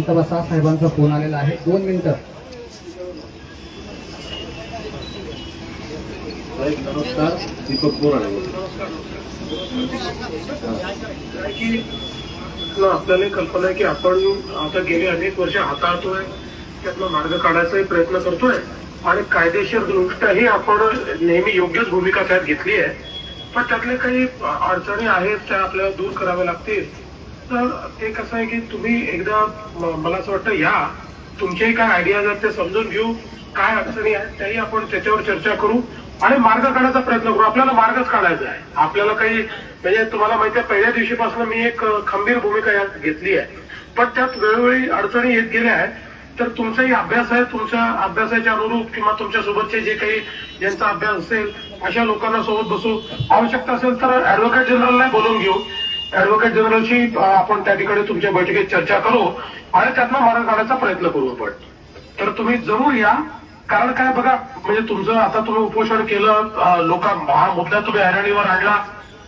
शांत बसा साहेबांचा फोन आलेला आहे. दोन मिनिटं. नमस्कार. दीपक बोराडे. आपल्याला कल्पना आहे की आपण आता गेली अनेक वर्ष हाताळतोय त्यातला मार्ग काढायचाही प्रयत्न करतोय आणि कायदेशीर दृष्ट्याही आपण नेहमी योग्यच भूमिका त्यात घेतली आहे. पण त्यातले काही अडचणी आहेत त्या आपल्याला दूर कराव्या लागतील. तर ते कसं आहे की तुम्ही एकदा मला असं वाटतं या. तुमचेही काय आयडियाज आहेत ते समजून घेऊ. काय अडचणी आहेत त्याही आपण त्याच्यावर चर्चा करू. आणि मार्ग काढायचा प्रयत्न करू. आपल्याला मार्गच काढायचा आहे. आपल्याला काही म्हणजे तुम्हाला माहिती आहे पहिल्या दिवशीपासून मी एक खंबीर भूमिका यात घेतली आहे. पण त्यात वेळोवेळी अडचणी येत गेल्या आहेत. तर तुमचाही अभ्यास आहे. तुमच्या अभ्यासाच्या अनुरूप किंवा तुमच्या सोबतचे जे काही ज्यांचा अभ्यास असेल अशा लोकांना सोबत बसू. आवश्यकता असेल तर ऍडव्होकेट जनरलला बोलून घेऊ. ऍडव्होकेट जनरलशी आपण त्या ठिकाणी तुमच्या बैठकीत चर्चा करू आणि त्यातनं मार्ग काढायचा प्रयत्न करू आपण. तर तुम्ही जरूर या. कारण काय बघा म्हणजे तुमचं आता तुम्ही उपोषण केलं लोक हा मुद्दा तुम्ही ऐरणीवर आणला.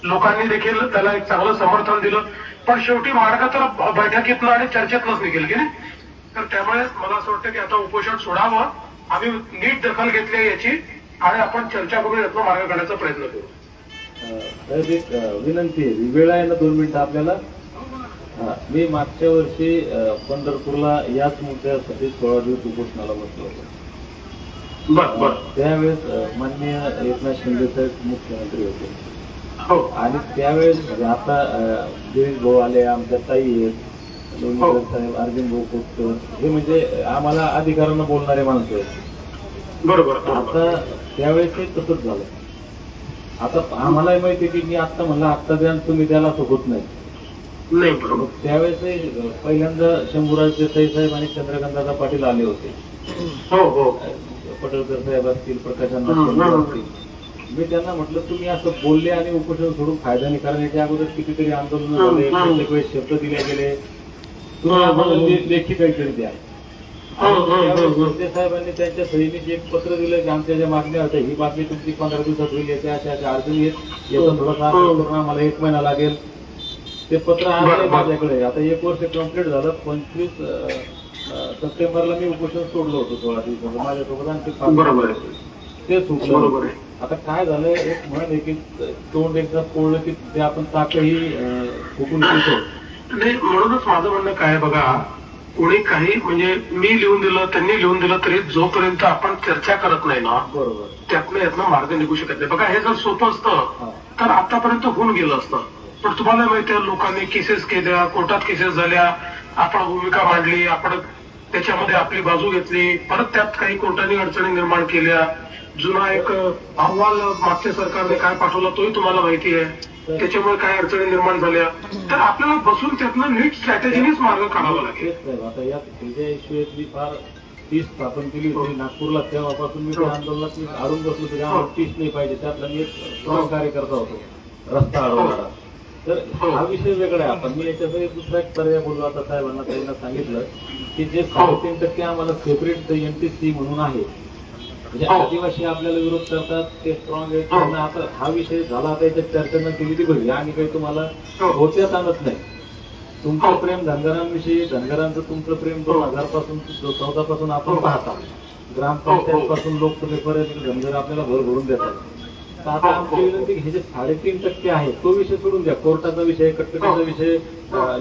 लोकांनी देखील त्याला एक चांगलं समर्थन दिलं. पण शेवटी मार्ग तर बैठकीतनं आणि चर्चेतनंच निघेल की नाही? तर त्यामुळे मला असं वाटतं की आता उपोषण सोडावं. आम्ही नीट दखल घेतली आहे याची आणि आपण चर्चा करून यातनं मार्ग काढायचा प्रयत्न करू. साहेब एक विनंती आहे. वेळ आहे ना दोन मिनिटं आपल्याला? हा, मी मागच्या वर्षी पंढरपूरला याच मुद्द्यासाठी सोळा दिवस उपोषणाला बसलो होतो. त्यावेळेस माननीय एकनाथ शिंदे साहेब मुख्यमंत्री होते. हो. आणि त्यावेळेस आता गिरीश भाऊ आले आमच्या ताई आहेत. लोणीकर साहेब अर्जुन भाऊ खोतकर. हे म्हणजे आम्हाला अधिकारानं बोलणारे माणसं आहेत. बरोबर आता त्यावेळेस ते तसंच झालं. आता आम्हालाही माहिती की मी आता म्हणलं आत्ता द्या तुम्ही द्यायला असं होत नाही त्यावेळेस पहिल्यांदा शंभूराज देसाई साहेब आणि चंद्रकांतदादा पाटील आले होते. हो हो. पटलकर साहेब असतील प्रकाशांना मी त्यांना म्हटलं तुम्ही असं बोलले आणि उपोषण सोडून फायदा नाही कारण याच्या अगोदर कितीतरी आंदोलन झाले. प्रत्येक वेळेस शब्द दिले गेले. तुम्ही आम्हाला लेखी काहीतरी द्या. शिंदे साहेबांनी त्यांच्या सहीने जे एक पत्र दिलं की आमच्या ज्या मागण्या होत्या ही बातमी तुमची पंधरा दिवसात होईल याच्या अशा अशा अडचणी याचा थोडासा अभ्यास करून आम्हाला एक महिना लागेल. ते पत्र आहे बरं. माझ्याकडे. आता एक वर्ष कंप्लीट झालं. पंचवीस अं, सप्टेंबरला मी उपोषण सोडलं होतं सोळा दिवसाचं माझ्यासोबत आणखी पाच बरोबर आहे. ते सुटलं. बरोबर आहे. आता काय झालं एक म्हण आहे की तोंड एकदा पोळलं की ते आपण ताकही अं, फुकून पितो. नाही म्हणूनच माझं म्हणणं काय आहे बघा कोणी काही म्हणजे मी लिहून दिलं त्यांनी लिहून दिलं तरी जोपर्यंत आपण चर्चा करत नाही ना बरोबर. त्यातनं यातनं मार्ग निघू शकत नाही. बघा हे जर सोपं. असतं तर आतापर्यंत होऊन गेलं असतं. पण तुम्हाला माहिती आहे लोकांनी केसेस केल्या कोर्टात केसेस झाल्या आपण भूमिका मांडली आपण त्याच्यामध्ये आपली बाजू घेतली परत त्यात काही कोर्टाने अडचणी निर्माण केल्या. जुना एक अहवाल मागच्या सरकारने काय पाठवला तोही तुम्हाला माहिती आहे. त्याच्यामुळे काय अडचणी निर्माण झाल्या. तर आपल्याला बसून त्यातनं नीट स्ट्रॅटेजीनेच मार्ग काढावा लागेल. तेच आता या इश्यूतली फार तीस स्थापन केली होती नागपूरला तेव्हापासून मी त्या आंदोलनात मी अडून बसलो होतो. त्यामुळे तीस नाही पाहिजे. त्यातला मी एक स्ट्रॉंग कार्यकर्ता होतो. रस्ता अडवणारा तर हा. विषय वेगळा आहे. आपण मी याच्यासाठी दुसरा एक पर्याय बोललो. आता साहेबांना त्यांना सांगितलं की जे साडेतीन टक्के आम्हाला सेपरेट एनटीसी म्हणून आहे म्हणजे हो. आदिवासी आपल्याला विरोध करतात ते स्ट्रॉंग आहेत त्यांना आता हा विषय झाला आता याच्यात चर्चा न केली ती बघी आणि काही तुम्हाला हो. होत्याच आणत नाही तुमचं हो. प्रेम धनगरांविषयी धनगरांचं तुमचं प्रेम दोन हजारपासून चौदा पासून आपण हो. पाहता ग्रामपंचायत पासून लोकसभेपर्यंत धनगर आपल्याला भर भरून देतात तर आता हो, आमची हो. विनंती की हे जे साडेतीन टक्के आहे तो विषय सोडून द्या कोर्टाचा विषय कटकटीचा हो. विषय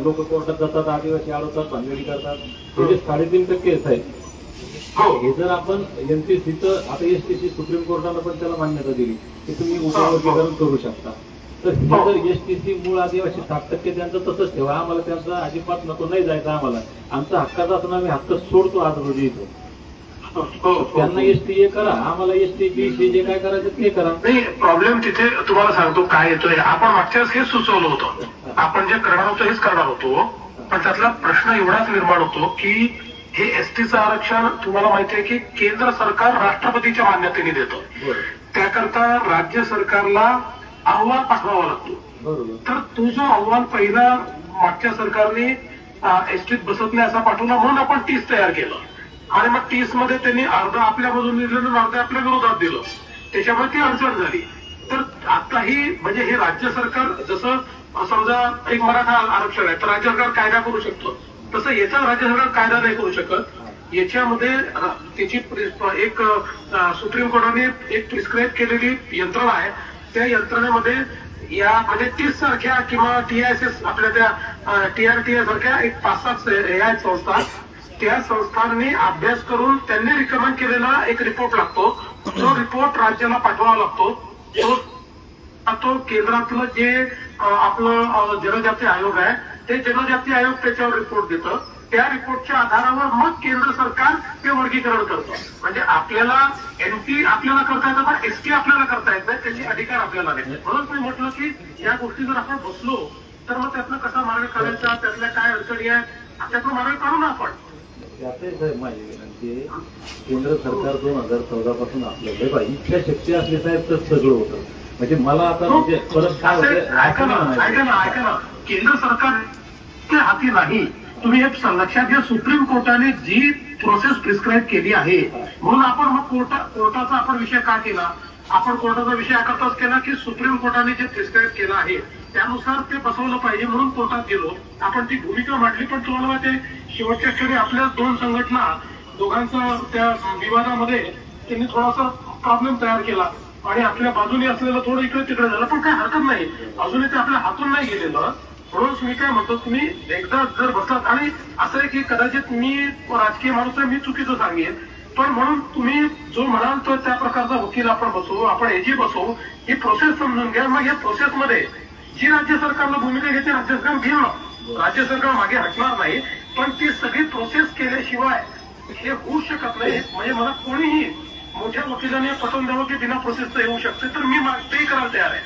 लोक कोर्टात जातात आदिवासी अडवतात भांडणी करतात हे जे साडेतीन टक्के आहेत हो. हे जर आपण एनटीसीचं आता एसटीसी सुप्रीम कोर्टानं पण त्याला मान्यता दिली की तुम्ही उपवर्गीकरण करू शकता. तर हे हो. जर एसटीसी मूळ आदिवासी साठ टक्के त्यांचं तसंच ठेवा. आम्हाला त्यांचा अजिबात नको नाही जायचं आम्हाला. आमचा हक्काचा असं आम्ही हक्क सोडतो आज रोजी इथं. हो, हो, हो. त्यांना एसटी हे करा. आम्हाला एसटी बीसी जे काय करायचं ते करा. नाही प्रॉब्लेम तिथे तुम्हाला सांगतो काय येतोय. आपण मागच्या वेळेस हेच सुचवलं होतं. आपण जे करणार होतो हेच करणार होतो. पण त्यातला प्रश्न एवढाच निर्माण होतो की हे एसटीचं आरक्षण तुम्हाला माहिती आहे की केंद्र सरकार राष्ट्रपतीच्या मान्यतेने देतं. त्याकरता राज्य सरकारला अहवाल पाठवावा लागतो. तर तो जो अहवाल पहिला मागच्या सरकारने एसटीत बसत नाही असा पाठवला म्हणून आपण टीस तयार केलं. आणि मग टीसमध्ये त्यांनी अर्ध आपल्या बाजूने दिलं आणि अर्ध आपल्या विरोधात दिलं. त्याच्यामुळे ती अडचण झाली. तर आताही म्हणजे हे राज्य सरकार जसं समजा एक मराठा आरक्षण आहे तर राज्य सरकार कायदा करू शकतो? तसं याचा राज्य सरकार कायदा नाही करू शकत. याच्यामध्ये त्याची एक सुप्रीम कोर्टाने एक प्रिस्क्राईब केलेली यंत्रणा आहे. त्या यंत्रणेमध्ये या म्हणजे तीस सारख्या किंवा टीआयएसएस आपल्या त्या टीआरटीए सारख्या एक पाच सात हे आहेत. संस्था त्या संस्थांनी अभ्यास करून त्यांनी रिकमेंड केलेला एक रिपोर्ट लागतो. तो रिपोर्ट राज्याला पाठवावा लागतो. तो तो केंद्रातलं जे आपलं जनजाती आयोग आहे ते जनजाती आयोग त्याच्यावर रिपोर्ट देतं. त्या रिपोर्टच्या आधारावर मग केंद्र सरकार ते वर्गीकरण करतं. म्हणजे आपल्याला एनटी आपल्याला करता येतं पण एसटी आपल्याला करता येत नाही त्याचे अधिकार आपल्याला नाही. म्हणून मी म्हटलं की या गोष्टी जर आपण बसलो तर मग त्यातनं कसा मार्ग काढायचा त्यातल्या काय अडचणी आहेत त्यातनं मार्ग काढू ना आपण. माझी विनंती केंद्र सरकार दोन हजार चौदा पासून आपल्याकडे बा इच्छा शक्ती असली साहेब तर सगळं होतं. म्हणजे मला आता म्हणजे परत काय होतं ऐका ना ऐका ना ऐका ना. केंद्र सरकार हाती नाही. तुम्ही एक लक्षात घ्या. सुप्रीम कोर्टाने जी प्रोसेस प्रिस्क्राईब केली आहे म्हणून आपण मग कोर्टा कोर्टाचा आपण विषय का केला? आपण कोर्टाचा विषय याकरताच केला की सुप्रीम कोर्टाने जे प्रिस्क्राईब केलं आहे त्यानुसार ते बसवलं पाहिजे म्हणून कोर्टात गेलो. आपण ती भूमिका मांडली पण तुम्हाला माहिती शेवटच्या क्षणी आपल्या दोन संघटना दोघांचा त्या विवादामध्ये त्यांनी थोडासा प्रॉब्लेम तयार केला. आणि आपल्या बाजूने असलेलं थोडं इकडे तिकडे झालं पण काही हरकत नाही. अजूनही ते आपल्या हातून नाही गेलेलं. म्हणून मी काय म्हणतो तुम्ही एकदा जर बसलात आणि असं आहे की कदाचित मी राजकीय माणूस आहे मी चुकीचं सांगेन पण म्हणून तुम्ही जो म्हणाल तो त्या प्रकारचा वकील आपण बसवू आपण एजी बसू ही प्रोसेस समजून घ्या. मग या प्रोसेसमध्ये जी राज्य सरकारला भूमिका घेते राज्य सरकार घेणं. राज्य सरकार मागे हटणार नाही पण ती सगळी प्रोसेस केल्याशिवाय हे होऊ शकत नाही. म्हणजे मला कोणीही मोठ्या वकिलांनी पटवून द्यावं की बिना प्रोसेसचं येऊ शकते. तर मी ते करायला तयार आहे.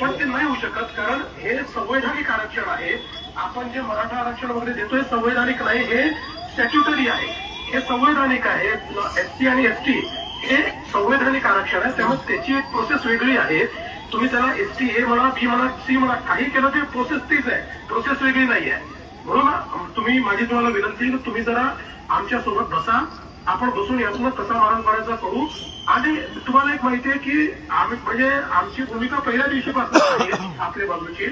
पण ते नाही होऊ शकत कारण हे संवैधानिक आरक्षण आहे. आपण जे मराठा आरक्षण वगैरे देतोय संवैधानिक नाही हे स्टॅच्युटरी आहे. हे संवैधानिक आहे. एस टी आणि एस टी हे संवैधानिक आरक्षण आहे. त्यामुळे त्याची एक प्रोसेस वेगळी आहे. तुम्ही त्याला एस टी ए म्हणा बी म्हणा सी म्हणा काही केलं ते प्रोसेस तीच आहे. प्रोसेस वेगळी नाही आहे म्हणून तुम्ही माझी तुम्हाला विनंती तुम्ही जरा आमच्यासोबत बसा. आपण बसून यातून कसा मारण काढायचा करू? आणि तुम्हाला एक माहिती आहे की आम्ही म्हणजे आमची भूमिका पहिल्या दिवशीपासून आपल्या बाजूची.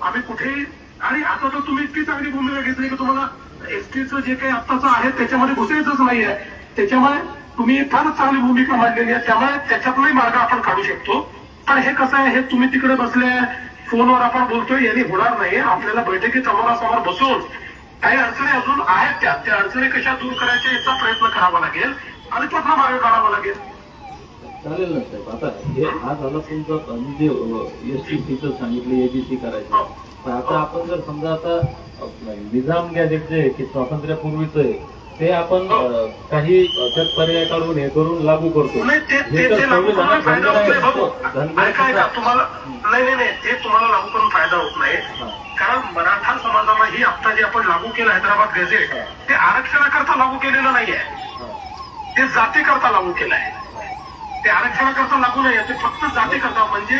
आम्ही कुठेही आणि आता तर तुम्ही इतकी चांगली भूमिका घेतली की तुम्हाला एसटीचं जे काही आत्ताचं आहे त्याच्यामध्ये घुसायचंच नाहीये. त्याच्यामुळे तुम्ही फारच चांगली भूमिका मांडलेली आहे. त्यामुळे त्याच्यातूनही मार्ग आपण काढू शकतो. पण हे कसं आहे हे तुम्ही तिकडे बसले फोनवर आपण बोलतोय यांनी होणार नाही आपल्याला बैठकीत समोरासमोर बसून काही अडचणी आहेत त्या. त्या अडचणी कशा दूर करायच्या याचा प्रयत्न करावा लागेल आणि त्यातला मार्ग काढावा लागेल. चालेल ना साहेब. आता हे हा झाला तुमचा म्हणजे एस टी सीचं सांगितलं एबीसी करायचं. पण आता आपण जर समजा आता निजाम गॅजेट जे आहे की स्वातंत्र्यापूर्वीच आहे ते आपण अ, काही त्यात पर्याय काढून हे करून लागू करतो. नाही ते हे तर संविधानात धनगर तुम्हाला नाही नाही नाही ते तुम्हाला लागू करून फायदा होत नाही. हा. कारण मराठा समाजाला ही आता जे आपण लागू केलं हैदराबाद गॅझेट ते आरक्षणाकरता लागू केलेलं नाहीये. हा. ते जातीकरता लागू केलं आहे. ते आरक्षणाकरता लागू नाही ते फक्त जातीकरता. म्हणजे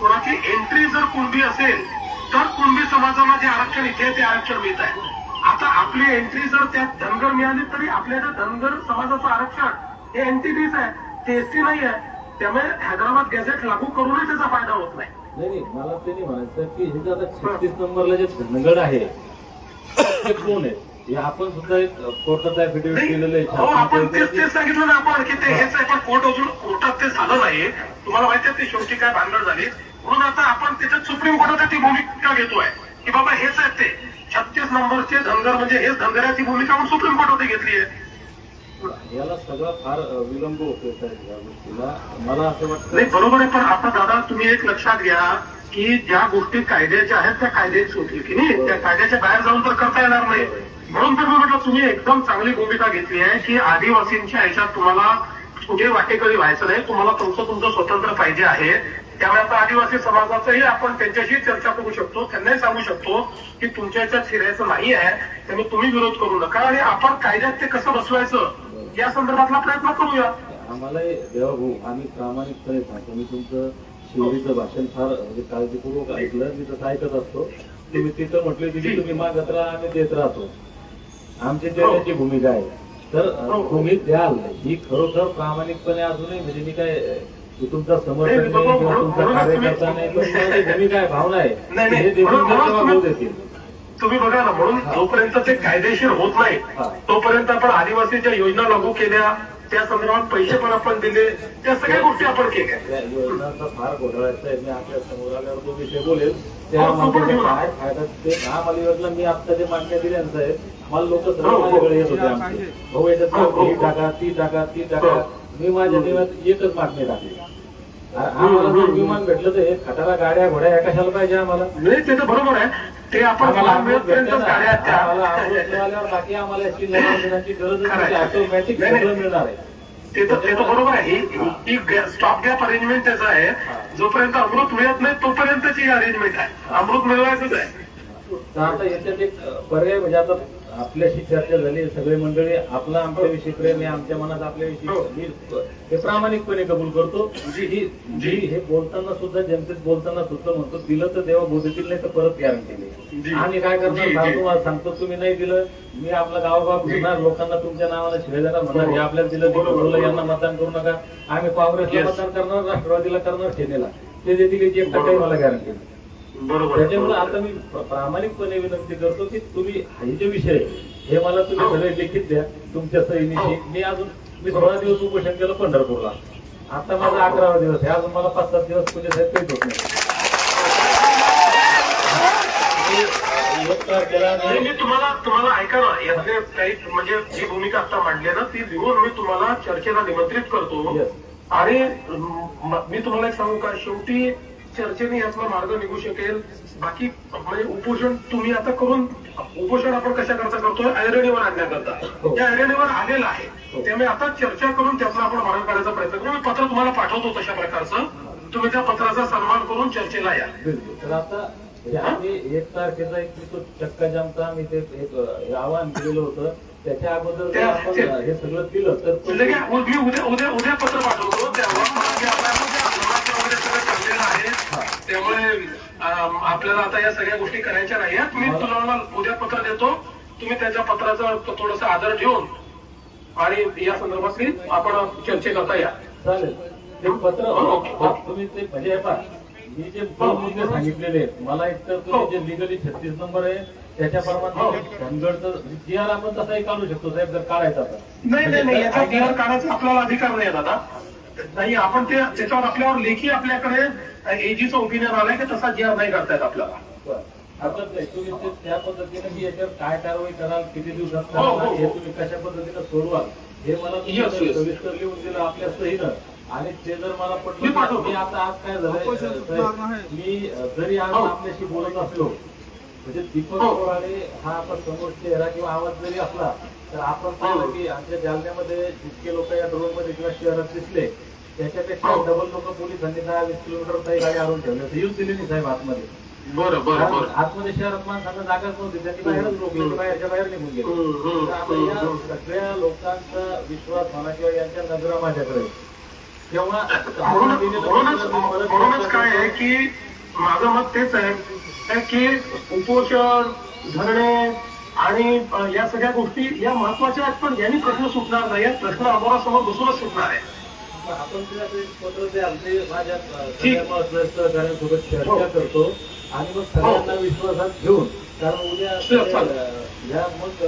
कोणाची एंट्री जर कुणबी असेल तर कुणबी समाजाला जे आरक्षण इथे ते आरक्षण मिळत आहे. आता आपली एंट्री जर त्यात धनगर मिळाली तरी आपल्या त्या धनगर समाजाचं आरक्षण हे एनटीटीच आहे. ते एसटी नाही आहे त्यामुळे हैदराबाद गॅझेट लागू करूनही त्याचा फायदा होत नाही. नाही मला ते नाही म्हणायचं की हे जे आता छत्तीस नंबरला जे धनगड आहे ते कोण आहे? हे आपण सुद्धा एक कोर्टात केलेलं आहे. हो आपण तेच सांगितलं ना आपण की ते हेच आहे पण कोर्ट अजून कोर्टात ते झालं नाही. तुम्हाला माहिती आहे ते शेवटी काय भांडण झाली. म्हणून आता आपण त्याच्यात सुप्रीम कोर्टात ती भूमिका घेतोय. की बाबा हेच आहेत ते. छत्तीस नंबरचे धनगर म्हणजे हेच धनगर आहे ती भूमिका आपण सुप्रीम कोर्टात घेतली आहे. याला सगळा फार विलंब साहेब या गोष्टीला. मला असं वाटतं नाही बरोबर आहे पण आता दादा तुम्ही एक लक्षात घ्या की ज्या गोष्टी कायद्याच्या आहेत त्या कायद्याच होतील की नाही. त्या कायद्याच्या बाहेर जाऊन तर करता येणार नाही. म्हणून तर मी म्हटलं तुम्ही एकदम चांगली भूमिका घेतली आहे की आदिवासींच्या ह्याच्यात तुम्हाला कुठे वाटेकरी व्हायचं नाही. तुम्हाला तुमचं तुमचं स्वतंत्र पाहिजे आहे. त्यामुळे आता आदिवासी समाजाचंही आपण त्यांच्याशी चर्चा करू शकतो. त्यांनाही सांगू शकतो की तुमच्या याच्यात शिरायचं नाही आहे त्यामुळे तुम्ही विरोध करू नका. आणि आपण कायद्यात ते कसं बसवायचं या संदर्भातला प्रयत्न करूया. आम्हाला देवा भाऊ आम्ही प्रामाणिकपणे सांगतो मी तुमचं शिवरीचं भाषण फार म्हणजे काळजीपूर्वक ऐकलं मी तसं ऐकत असतो. तुम्ही तिथं म्हटले की तुम्ही मागत राहा आम्ही देत राहतो. आमची देण्याची भूमिका आहे. तर हो. तुम्ही द्याल. ही खरोखर प्रामाणिकपणे अजूनही म्हणजे मी काय की तुमचा नाही, किंवा तुमचा बरोबर, तुम्ही- कार्यकर्ता नाही पण माझी भूमिका आहे भावना आहे नाही, हे तुम्ही- भाऊ देतील तुम्ही बघा ना म्हणून जोपर्यंत ते कायदेशीर होत नाही हा. तोपर्यंत आपण आदिवासीच्या योजना लागू केल्या त्या संदर्भात पैसे पण आपण दिले त्या सगळ्या गोष्टी आपण केल्या या योजनांचा फार घोटाळाचा आहे मी आपल्यासमोर आल्यावर तो विषय बोलेल त्या हो, तो पण. काय फायदा ते महामाली योजना मी आता जे मागण्या दिल्या ना साहेब मला लोक हो, सर्व हो. माझ्याकडे येत होते आमचे भाऊ याच्यात हो, हो. ही टाका ती टाका ती टाका हो. मी माझ्या देवात एकच मागणी टाकली. आम्हाला जर. विमान भेटलं तर हे खटारा गाड्या घोड्या या कशाला पाहिजे आम्हाला. नाही ते तर बरोबर आहे. ते आपण मला बाकी आम्हाला याची आहे. ऑटोमॅटिक मिळणार आहे. ते तर ते तर बरोबर आहे. स्टॉप गॅप अरेंजमेंट त्याचं आहे. जोपर्यंत अमृत मिळत नाही तोपर्यंतची अरेंजमेंट आहे. अमृत मिळवायचंच आहे. आता याच्यात एक पर्याय म्हणजे आता आपल्याशी चर्चा झाली सगळे मंडळी आपला आमच्याविषयी प्रेम आहे आमच्या मनात हो. आपल्याविषयी मी हे प्रामाणिकपणे कबूल करतो. जी ही जी हे बोलताना सुद्धा जनतेत बोलताना सुद्धा म्हणतो दिलं तर देवा बोधतील नाही तर परत गॅरंटी. नाही आम्ही काय करणार. सांगतो तुम्हाला सांगतो तुम्ही नाही दिलं मी आपला गावोगाव फिरणार लोकांना तुमच्या नावाला शिवाय देणार म्हणणार हे. आपल्याला दिलं बरोबर. बोललं यांना मतदान करू नका. आम्ही काँग्रेसला. मतदान करणार राष्ट्रवादीला करणार सेनेला ते देतील याची मला गॅरंटी नाही बरोबर त्याच्यामुळे. आता मी प्र- प्रामाणिकपणे विनंती करतो की तुम्ही हे जे विषय हे मला तुम्ही हो. सगळे लिखित द्या तुमच्या सहीनिशी हो. मी अजून मी सोळा दिवस उपोषण केलं पंढरपूरला आता माझा अकरावा दिवस आहे अजून मला पाच सात दिवस पुणे साहेब काहीच होत नाही मी, तुम्हाला तुम्हाला ऐका ना यातले काही म्हणजे जी भूमिका आता मांडली ना ती लिहून मी तुम्हाला चर्चेला निमंत्रित करतो. आणि म- मी तुम्हाला एक सांगू का शेवटी चर्चेने यातला मार्ग निघू शकेल. बाकी म्हणजे उपोषण तुम्ही आता करून उपोषण आपण कशा करता करतोय? ऐरणीवर आणण्याकरता हो. त्या ऐरणीवर आलेलं आहे. त्यामुळे आता चर्चा करून त्यातला आपण मार्ग काढायचा प्रयत्न करू. मी पत्र तुम्हाला पाठवतो तशा प्रकारचं. तुम्ही त्या पत्राचा सन्मान करून चर्चेला या. बिलकुल. तर आता म्हणजे एक तारखेचा एक मी तो चक्का जामचा आम्ही ते एक आवाहन केलेलं होतं. त्याच्या अगोदर आपण हे सगळं केलं. तर मी उद्या उद्या उद्या पत्र पाठवतो. तेव्हा मला जे आपल्या म्हणजे नवरात्र वगैरे सगळं ठरलेलं आहे त्यामुळे अं, आपल्याला आता या सगळ्या गोष्टी करायच्या नाही मी तुम्हाला उद्या पत्र देतो. तुम्ही त्याच्या पत्राचा थोडासा आदर ठेवून आणि या संदर्भात मी आपण चर्चेकरता या. चालेल. पत्र हो, हो. तुम्ही ते म्हणजे हे मी जे मुद्दे सांगितलेले आहेत मला एक तर तुम्ही हो. जे लिगली छत्तीस नंबर आहे त्याच्याप्रमाणे धनगडचं जी आर आपण तसाही काढू शकतो साहेब जर काढायचा नाही नाही नाही याचा जी आर काढायचा आपल्याला अधिकार नाही दादा. नाही आपण ते त्याच्यावर आपल्यावर लेखी आपल्याकडे एजीचं ओपिनियन आलंय की तसा जी आर नाही करतायत आपल्याला बरं. हरकत नाही तुम्ही ते त्या पद्धतीने मी याच्यावर काय कारवाई कराल किती दिवसात हो, हो, कराल हो. हे तुम्ही कशा पद्धतीने सोडवाल हे मला. सविस्तर लिहून दिलं आपल्या सहीनं आणि ते जर मला पटलं. मी आता आज काय झालंय साहेब, मी जरी आज. आपल्याशी बोलत असलो म्हणजे दीपक हो. कोराडे हा आपण समोर चेहरा किंवा आवाज जरी असला तर आपण पाहिलं हो. की आमच्या जालन्यामध्ये जितके लोक या ड्रोनमध्ये किंवा शहरात दिसले त्याच्यापेक्षा हो. डबल लोक पोलिसांनी दहा वीस किलोमीटर काही गाडी आणून तर येऊच दिली नाही साहेब आतमध्ये बरं बरं कारण बरं आतमध्ये शहरात माणसांना जागाच नव्हती त्यांनी बाहेरच ते बाहेरच्या बाहेर निघून गेले हम्म, या. सगळ्या लोकांचा विश्वास म्हणा किंवा यांच्या नजरा माझ्याकडे. तेव्हा आपण म्हणूनच काय आहे की माझं मत तेच आहे की उपोषण धरणे आणि या सगळ्या गोष्टी या महत्त्वाच्या आहेत पण यांनी प्रश्न सुटणार नाही. आहेत प्रश्न अमोरासमोर बसूनच सुटणार आहे. सहकाऱ्यांसोबत हो. चर्चा करतो आणि मग सगळ्यांना विश्वासात घेऊन कारण उद्या या मग